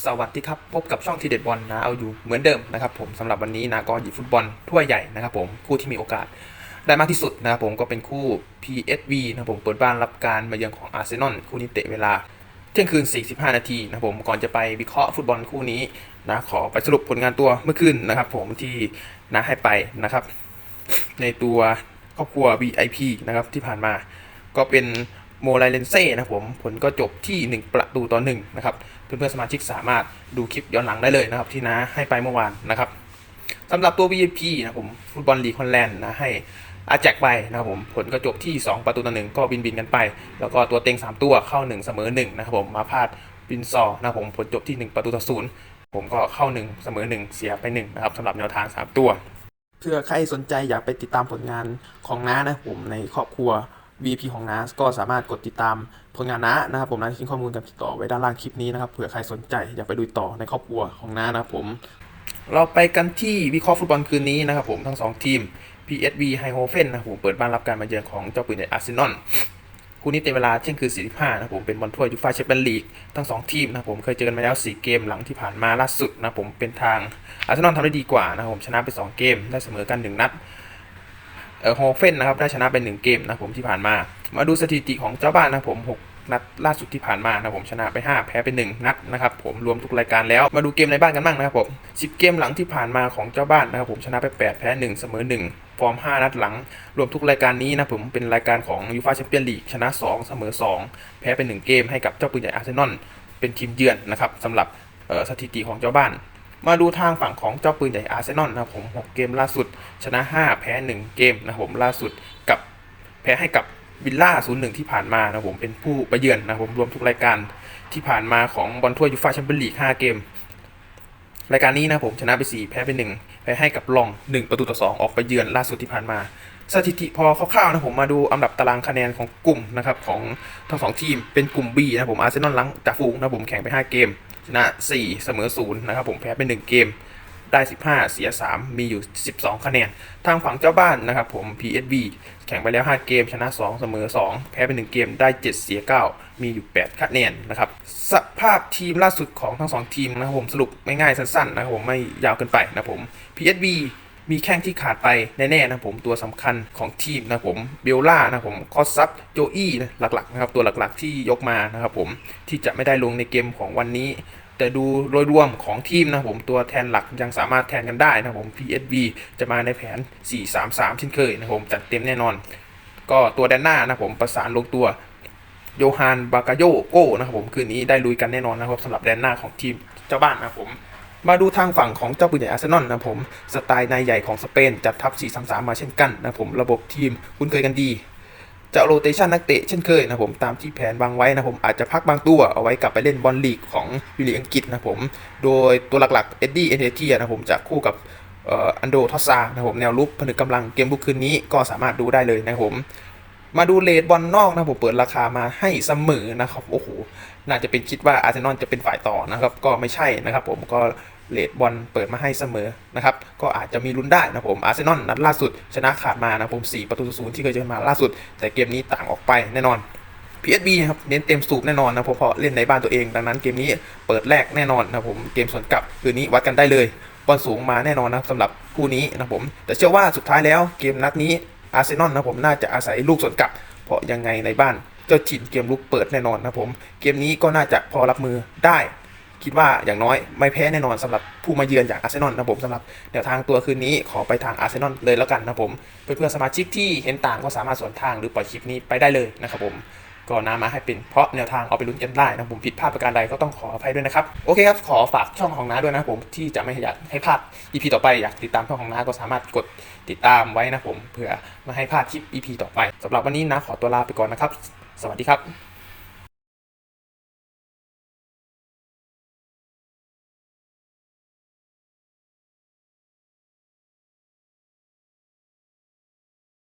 สวัสดีครับ พบกับช่องทีเด็ดบอลนะเอาอยู่เหมือนเดิมนะครับผมสำหรับวันนี้นะก็หยิบฟุตบอลถ้วยใหญ่นะครับผมคู่ที่มีโอกาสได้มากที่สุดนะครับผมก็เป็นคู่ PSV นะครับผมเปิดบ้านรับการมาเยือนของอาร์เซนอลคู่นี้เตะเวลาเที่ยงคืน 45 นาทีนะครับผมก่อนจะไปวิเคราะห์ฟุตบอลคู่นี้นะขอไปสรุปผลงานตัวเมื่อคืนนะครับผมที่นะให้ไปนะครับ ในตัวครอบครัว VIP นะครับที่ผ่านมาก็เป็น โมไลเลนเซ่นะผมผลก็จบที่ 1 ประตูต่อ1นะครับเพื่อนๆสมาชิกสามารถดูคลิปย้อนหลังได้เลยนะครับ ที่น้าให้ไปเมื่อวานนะครับสำหรับตัว VIP นะผมฟุตบอลลีกฮอลแลนด์นะให้อาแจกไปนะครับผมผลก็จบที่ 2 ประตูต่อหนึ่งก็บินบินกันไป แล้วก็ตัวเต็ง 3 ตัวเข้า 1 เสมอ1นะครับผมมาพลาดบินซอนะครับผมผลจบที่ 1 ประตูต่อศูนย์ผมก็เข้า 1 เสมอ 1 เสียไป1นะครับสำหรับแนวทาง 3 ตัว เพื่อใครสนใจอยากไปติดตามผลงานของน้านะผมในครอบครัว VP ของน้าก็สามารถกดติดตามผลงานน้านะครับผมน้าทิ้งข้อมูลการติดต่อไว้ด้านล่างคลิปนี้นะครับเผื่อใครสนใจอยากไปดูต่อในครอบครัวของน้านะครับผม เราไปกันที่วิเคราะห์ฟุตบอลคืนนี้นะครับผมทั้งสองทีม PSV ไฮโฮเฟนนะครับผมเปิดบ้านรับการมาเยือนของเจ้าปืนใหญ่อาร์เซนอลคู่นี้เต็มเวลาเที่ยงคืน 45 นะผมเป็นบอลถ้วยยูฟ่าแชมเปี้ยนลีกทั้ง 2 ทีมนะผมเคยเจอกันมาแล้ว 4 เกมหลังที่ผ่านมาล่าสุดนะผมเป็นทางอาร์เซนอลทำได้ดีกว่านะผมชนะไป 2 เกมได้เสมอกัน 1 นัด โฮเฟนนะครับได้ชนะไป1เกมนะผมที่ผ่านมา มาดูสถิติของเจ้าบ้านนะผม6นัดล่าสุดที่ผ่านมานะผมชนะไป 5 แพ้ไป 1 นัดนะครับผมรวมทุกรายการแล้วมาดูเกมในบ้านกันบ้างนะครับผม10 เกมหลังที่ผ่านมาของเจ้าบ้านนะครับผมชนะไป 8 แพ้ 1 เสมอ 1 ฟอร์ม 5 นัดหลัง รวมทุกรายการนี้นะผมเป็นรายการของยูฟ่าแชมเปี้ยนลีกชนะ 2 เสมอ 2 แพ้ไป 1 เกมให้กับเจ้าปืนใหญ่อาร์เซนอลเป็นทีมเยือนนะครับสำหรับสถิติของเจ้าบ้าน มาดูทางฝั่งของเจ้าปืนใหญ่อาร์เซนอลนะครับผม 6 เกมล่าสุด ชนะ 5 แพ้ 1 เกมนะครับผมล่าสุดกับแพ้ให้กับวิลล่า 0-1 ที่ผ่านมานะครับผมเป็นผู้ไปเยือนนะครับผมรวมทุกรายการที่ผ่านมาของบอลถ้วยยูฟ่าแชมเปี้ยนลีก 5 เกม รายการนี้นะผมชนะไป 4 แพ้ไป 1 แพ้ให้กับลอง 1 ประตูต่อ 2 ออกไปเยือนล่าสุดที่ผ่านมา สถิติพอคร่าวๆนะผมมาดูอันดับตารางคะแนนของกลุ่มนะครับของทั้งสองทีมเป็นกลุ่ม B นะผมอาร์เซนอลลังจากฝูงนะผมแข่งไป 5 เกม ชนะ 4 เสมอ0นะครับผมแพ้ไป 1 เกมได้ 15 เสีย 3 มีอยู่ 12 คะแนน ทางฝั่งเจ้าบ้านนะครับผม PSV แข่งไปแล้ว 5 เกม ชนะ 2 เสมอ 2 แพ้ไป 1 เกม ได้ 7 เสีย 9 มีอยู่ 8 คะแนนนะครับ สภาพทีมล่าสุดของทั้ง 2 ทีมนะครับผม สรุปง่ายๆสั้นๆนะครับผม ไม่ยาวเกินไปนะผม PSV มีแข้งที่ขาดไปแน่ๆนะผมตัวสำคัญของทีมนะผมเบลล่านะผมคอสซับโจอี้หลักๆนะครับตัวหลักๆที่ยกมานะครับผมที่จะไม่ได้ลงในเกมของวันนี้ แต่ดูโดยรวมของทีมนะผมตัวแทนหลักยังสามารถแทนกันได้นะผม PSV จะมาในแผน 4-3-3 เช่นเคยนะผมจัดเต็มแน่นอน ก็ตัวแดนหน้านะผมประสานลงตัวโยฮานบากาโยโก้นะครับผมคืนนี้ได้ลุยกันแน่นอนนะครับสำหรับแดนหน้าของทีมเจ้าบ้านนะครับผม มาดูทางฝั่งของเจ้าปืนใหญ่อาร์เซนอลนะผม สไตล์นายใหญ่ของสเปน จัดทัพ 4-3-3 มาเช่นกันนะผมระบบทีมคุ้นเคยกันดี จะโรเตชันนักเตะเช่นเคยนะผมตามที่แผนวางไว้นะผมอาจจะพักบางตัวเอาไว้กลับไปเล่นบอลลีกของวิลีอังกฤษนะผม โดยตัวหลักๆเอ็ดดี้เอเนทีนะผมจะคู่กับอันโดทอสซานะผมแนวลุกผนึกกำลังเกมบุกคืนนี้ก็สามารถดูได้เลยนะผมมาดูเลทบอลนอกนะผมเปิดราคามาให้เสมอนะครับโอ้โหน่าจะเป็นคิดว่าอาร์เซนอลจะเป็นฝ่ายต่อนะครับ ก็ไม่ใช่นะครับผมก็ เลทบอลเปิดมาให้เสมอนะครับก็อาจจะมีลุ้นได้นะผมอาร์เซนอลนัดล่าสุด ชนะขาดมานะผม4ประตูศูนย์ที่เคยเจอมาล่าสุด แต่เกมนี้ต่างออกไปแน่นอน PSB ครับเน้นเต็มสูบแน่นอนนะเพราะเล่นในบ้านตัวเองดังนั้นเกมนี้เปิดแรกแน่นอนนะผมเกมสวนกลับคืนนี้วัดกันได้เลยบอลสูงมาแน่นอนนะสำหรับคู่นี้นะผม แต่เชื่อว่าสุดท้ายแล้วเกมนัดนี้อาร์เซนอลนะผมน่าจะอาศัยลูกสวนกลับ เพราะยังไงในบ้านเจ้าถิ่นเกมลุกเปิดแน่นอนนะผม เกมนี้ก็น่าจะพอรับมือได้ คิดว่าอย่างน้อยไม่แพ้แน่นอนสำหรับผู้มาเยือนอย่างอาร์เซนอลนะผมสำหรับแนวทางตัวคืนนี้ขอไปทางอาร์เซนอลเลยแล้วกันนะผมเพื่อนๆสมาชิกที่เห็นต่างก็สามารถสวนทางหรือปล่อยคลิปนี้ไปได้เลยนะครับผมก็นามาให้เป็นเพราะแนวทางเอาไปลุ้นกันได้นะผมผิดพลาดประการใดก็ต้องขออภัยด้วยนะครับ โอเคครับ ขอฝากช่องของน้าด้วยนะผมที่จะไม่อยากให้พลาด EP ต่อไปอยากติดตามช่องของน้าก็สามารถกดติดตามไว้นะผมเผื่อไม่ให้พลาดคลิป EP ต่อไปสำหรับวันนี้นะขอตัวลาไปก่อนนะครับ สวัสดีครับ